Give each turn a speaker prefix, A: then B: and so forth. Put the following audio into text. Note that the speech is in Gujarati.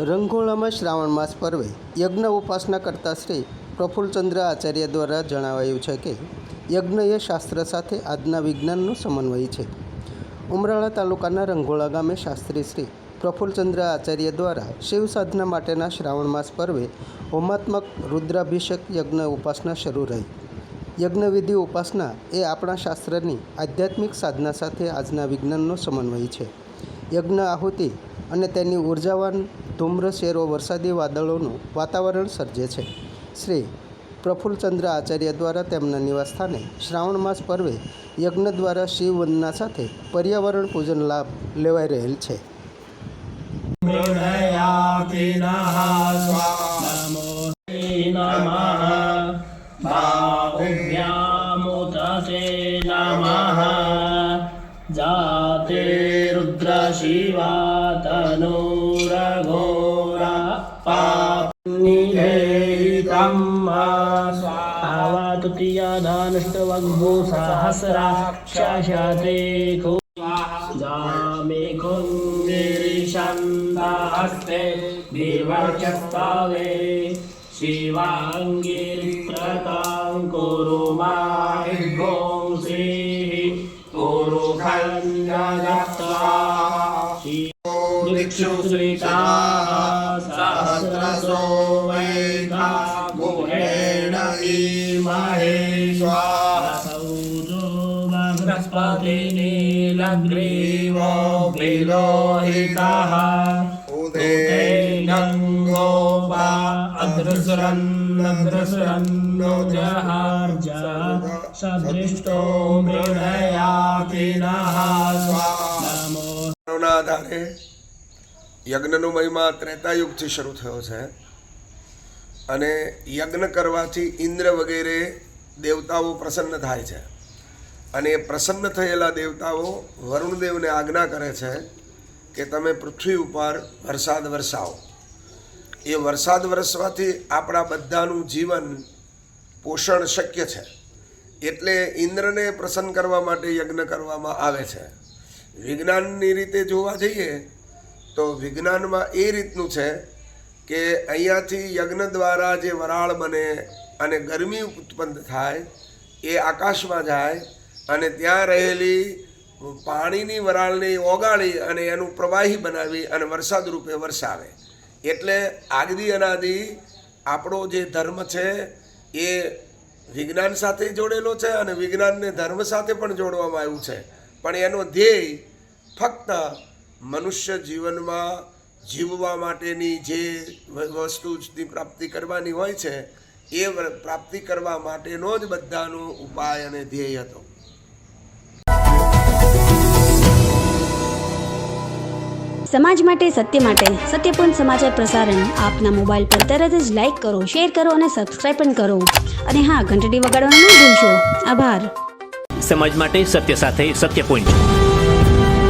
A: રંગોળામાં શ્રાવણ માસ પર્વે યજ્ઞ ઉપાસના કરતા શ્રી પ્રફુલ્લચંદ્ર આચાર્ય દ્વારા જણાવાયું છે કે યજ્ઞ એ શાસ્ત્ર સાથે આજના વિજ્ઞાનનો સમન્વય છે. ઉમરાળા તાલુકાના રંગોળા ગામે શાસ્ત્રી શ્રી પ્રફુલ્લચંદ્ર આચાર્ય દ્વારા શિવ સાધના માટેના શ્રાવણ માસ પર્વે હોમાત્મક રુદ્રાભિષેક યજ્ઞ ઉપાસના શરૂ રહી. યજ્ઞવિધિ ઉપાસના એ આપણા શાસ્ત્રની આધ્યાત્મિક સાધના સાથે આજના વિજ્ઞાનનો સમન્વય છે. યજ્ઞ આહુતિ અને તેની ઉર્જાવાન ધૂમ્રશેરો વરસાદી વાદળોનું વાતાવરણ સર્જે છે. શ્રી પ્રફુલ્લચંદ્ર આચાર્ય દ્વારા તેમના નિવાસસ્થાને શ્રાવણ માસ પર્વે યજ્ઞ દ્વારા શિવવંદના સાથે પર્યાવરણ પૂજન લાભ લેવાઈ રહેલ છે.
B: જાતે રુદ્ર શિવા તનુરગો पापनिधेहितं स्वाहा तृतीयाधानुष्टवग्भू सहस्राक्षते को जामे कुङ्गिरिशन्दास्ते विवर्चस्तावे शिवाङ्गिरिप्रतां कुरु माहिभोंसिः कुरु खण्डगत्वा दिक्षुश्रिताः सहस्रसो ईमहे बृहस्पतिनीलग्रीवो विलोहितः उदैनङ्गो वा अदृसरन्नदृसरन्नो जहार्ज सदृष्टो मृणयाति नः नमो
C: ના આધારે યજ્ઞનો મહિમા ત્રેતાયુગથી શરૂ થયો છે અને યજ્ઞ કરવાથી ઇન્દ્ર વગેરે દેવતાઓ પ્રસન્ન થાય છે. અને એ પ્રસન્ન થયેલા દેવતાઓ વરુણદેવને આજ્ઞા કરે છે કે તમે પૃથ્વી ઉપર વરસાદ વરસાવો. એ વરસાદ વરસવાથી આપણા બધાનું જીવન પોષણ શક્ય છે. એટલે ઇન્દ્રને પ્રસન્ન કરવા માટે યજ્ઞ કરવામાં આવે છે. વિજ્ઞાનની રીતે જોવા જઈએ તો વિજ્ઞાનમાં એ રીતનું છે કે અહીંયાથી યજ્ઞ દ્વારા જે વરાળ બને અને ગરમી ઉત્પન્ન થાય, એ આકાશમાં જાય અને ત્યાં રહેલી પાણીની વરાળને ઓગાળી અને એનું પ્રવાહી બનાવી અને વરસાદ રૂપે વરસાવે. એટલે આગદી અનાદિ આપણો જે ધર્મ છે, એ વિજ્ઞાન સાથે જોડેલો છે અને વિજ્ઞાનને ધર્મ સાથે પણ જોડવામાં આવ્યું છે. પણ એનો ધ્યેય ફક્ત મનુષ્ય જીવનમાં જીવવા માટેની જે વસ્તુની પ્રાપ્તિ કરવાની હોય છે એ પ્રાપ્તિ કરવા માટેનો જ બધાનો ઉપાય અને ધ્યેય હતો.
D: સમાજ માટે સત્ય માટે સત્યપૂર્ણ સમાચાર પ્રસારણ આપના મોબાઈલ પર તરત જ લાઈક કરો શેર કરો અને સબસ્ક્રાઈબ પણ કરો. અને હા ઘંટડી વગાડવાનું ન ભૂલશો. આભાર.
E: સમાજ માટે સત્ય સાથે સત્યપુંજ.